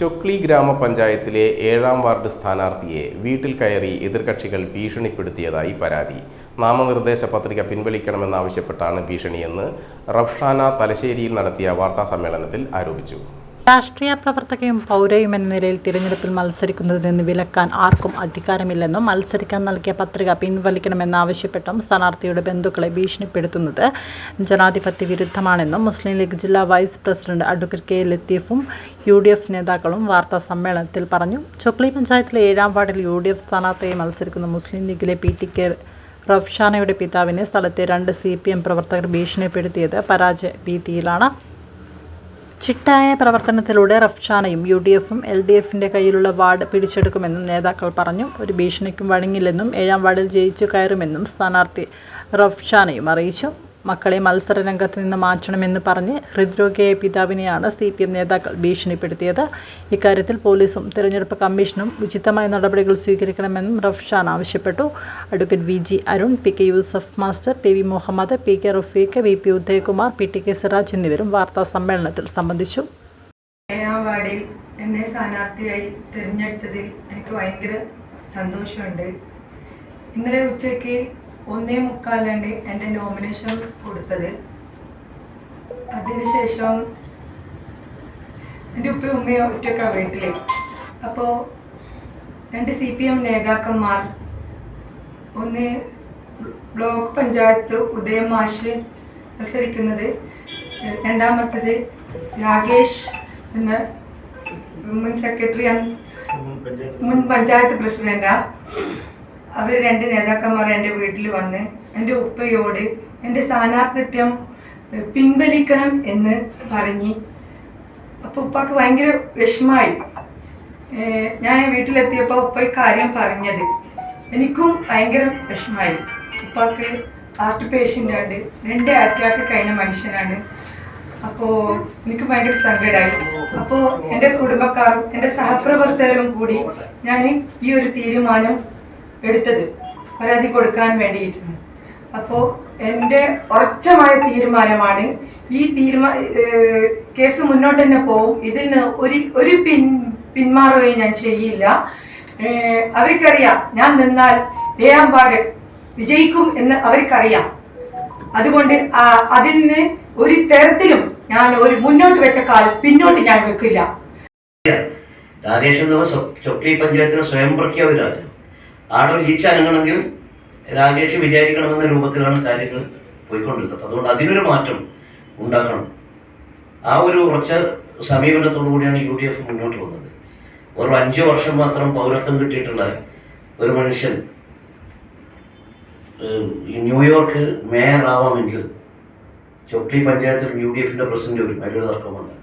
ചൊക്ലി ഗ്രാമപഞ്ചായത്തിലെ ഏഴാം വാർഡ് സ്ഥാനാർത്ഥിയെ വീട്ടിൽ കയറി എതിർകക്ഷികൾ ഭീഷണിപ്പെടുത്തിയതായി പരാതി. നാമനിർദ്ദേശ പത്രിക പിൻവലിക്കണമെന്നാവശ്യപ്പെട്ടാണ് ഭീഷണിയെന്ന് റഫ്ഷാന തലശ്ശേരിയിൽ നടത്തിയ വാർത്താസമ്മേളനത്തിൽ ആരോപിച്ചു. രാഷ്ട്രീയ പ്രവർത്തകയും പൗരയും എന്ന നിലയിൽ തിരഞ്ഞെടുപ്പിൽ മത്സരിക്കുന്നതിൽ നിന്ന് വിലക്കാൻ ആർക്കും അധികാരമില്ലെന്നും മത്സരിക്കാൻ നൽകിയ പത്രിക പിൻവലിക്കണമെന്നാവശ്യപ്പെട്ടും സ്ഥാനാർത്ഥിയുടെ ബന്ധുക്കളെ ഭീഷണിപ്പെടുത്തുന്നത് ജനാധിപത്യ വിരുദ്ധമാണെന്നും മുസ്ലിം ലീഗ് ജില്ലാ വൈസ് പ്രസിഡന്റ് അഡ്വക്കേറ്റ് കെ ലത്തീഫും യു ഡി എഫ് നേതാക്കളും വാർത്താ സമ്മേളനത്തിൽ പറഞ്ഞു. ചൊക്ലി പഞ്ചായത്തിലെ ഏഴാം വാർഡിൽ യു ഡി എഫ് സ്ഥാനാർത്ഥിയെ മത്സരിക്കുന്ന മുസ്ലിം ലീഗിലെ പി ടി കെ റഫ്ഷാനയുടെ പിതാവിനെ സ്ഥലത്തെ രണ്ട് സി പി എം പ്രവർത്തകർ ഭീഷണിപ്പെടുത്തിയത് പരാജയ ഭീതിയിലാണ്. ചിട്ടായ പ്രവർത്തനത്തിലൂടെ റഫ്ഷാനയും യു ഡി എഫും എൽ ഡി എഫിന്റെ കയ്യിലുള്ള വാർഡ് പിടിച്ചെടുക്കുമെന്നും നേതാക്കൾ പറഞ്ഞു. ഒരു ഭീഷണിക്കും വഴങ്ങില്ലെന്നും ഏഴാം വാർഡിൽ ജയിച്ചു കയറുമെന്നും സ്ഥാനാർത്ഥി റഫ്ഷാനയും അറിയിച്ചു. മക്കളെ മത്സര രംഗത്ത് നിന്ന് മാറ്റണമെന്ന് പറഞ്ഞ് ഹൃദ്രോഗിയായ പിതാവിനെയാണ് സി പി എം നേതാക്കൾ ഭീഷണിപ്പെടുത്തിയത്. ഇക്കാര്യത്തിൽ പോലീസും തിരഞ്ഞെടുപ്പ് കമ്മീഷനും ഉചിതമായ നടപടികൾ സ്വീകരിക്കണമെന്നും റഫ്ഷാൻ ആവശ്യപ്പെട്ടു. Advocate V G Arun P K Yusuf master P V Muhammad P K Rafeeq V P Udayakumar P T K Siraj എന്നിവരും വാർത്താ സമ്മേളനത്തിൽ സംബന്ധിച്ചു. വാർഡിൽ എന്നെ സ്ഥാനാർത്ഥിയായി തിരഞ്ഞെടുത്തതിൽ എനിക്ക് ഭയങ്കര സന്തോഷമുണ്ട്. ഇന്നലെ ഉച്ചയ്ക്ക് ഒന്നേ മുക്കാലാണ്ട് എന്റെ നോമിനേഷൻ കൊടുത്തത്. അതിനുശേഷം എന്റെ ഉപ്പയും ഉമ്മയും ഒറ്റക്കാണ് വീട്ടിൽ അപ്പോൾ രണ്ട് സി പി എം നേതാക്കന്മാർ ഒന്ന് ബ്ലോക്ക് പഞ്ചായത്ത് ഉദയം മാഷ് മത്സരിക്കുന്നത് രണ്ടാമത്തത് രാകേഷ് എന്ന മുൻ സെക്രട്ടറി മുൻ പഞ്ചായത്ത് പ്രസിഡന്റാ. അവർ രണ്ട് നേതാക്കന്മാർ എന്റെ വീട്ടിൽ വന്ന് എന്റെ ഉപ്പയോട് എന്റെ സ്ഥാനാർത്ഥിത്വം പിൻവലിക്കണം എന്ന് പറഞ്ഞ്. അപ്പോൾ ഉപ്പാക്ക് ഭയങ്കര വിഷമായി. ഞാൻ വീട്ടിലെത്തിയപ്പോൾ ഉപ്പ കാര്യം പറഞ്ഞത്. എനിക്കും ഭയങ്കര വിഷമായി. ഉപ്പാക്ക് ഹാർട്ട് പേഷ്യന്റാണ് രണ്ട് അറ്റാക്ക് കഴിഞ്ഞ മനുഷ്യനാണ്. അപ്പോൾ എനിക്ക് ഭയങ്കര സങ്കടമായി അപ്പോൾ എന്റെ കുടുംബക്കാരും എന്റെ സഹപ്രവർത്തകരും കൂടി ഞാൻ ഈ ഒരു തീരുമാനം എടുത്തത് പരാതി കൊടുക്കാൻ വേണ്ടിയിട്ടാണ്. അപ്പോൾ എന്റെ ഉറച്ചമായ തീരുമാനമാണ് ഈ തീരുമാ കേസ് മുന്നോട്ട് തന്നെ പോവും. ഇതിൽ നിന്ന് ഒരു ഒരു പിൻ പിന്മാറുകയും ഞാൻ ചെയ്യില്ല. അവർക്കറിയാം ഞാൻ നിന്നാൽ ഏഴാം വാർഡ് വിജയിക്കും എന്ന് അവർക്കറിയാം. അതുകൊണ്ട് അതിൽ നിന്ന് ഒരു തരത്തിലും ഞാൻ ഒരു മുന്നോട്ട് വെച്ച കാൽ പിന്നോട്ട് ഞാൻ വെക്കില്ല. രാജേഷ് എന്ന സ്വ- ചൊക്ലി പഞ്ചായത്തിന് സ്വയം പ്രഖ്യാപിതരാജ് ആടെ ഈച്ച അനങ്ങണമെങ്കിൽ രാജേഷ് വിചാരിക്കണമെന്ന രൂപത്തിലാണ് കാര്യങ്ങൾ പോയിക്കൊണ്ടിരുന്നത്. അതുകൊണ്ട് അതിനൊരു മാറ്റം ഉണ്ടാക്കണം. ആ ഒരു ഉറച്ച സമീപനത്തോടു കൂടിയാണ് യു ഡി എഫ് മുന്നോട്ട് വന്നത് ഒരു അഞ്ചു വർഷം മാത്രം പൗരത്വം കിട്ടിയിട്ടുള്ള ഒരു മനുഷ്യൻ ന്യൂയോർക്ക് മേയർ ആവാമെങ്കിൽ ചൊക്ലി പഞ്ചായത്തിൽ യു ഡി എഫിന്റെ പ്രസിഡന്റ് ഒരു വലിയൊരു തർക്കമുണ്ട്.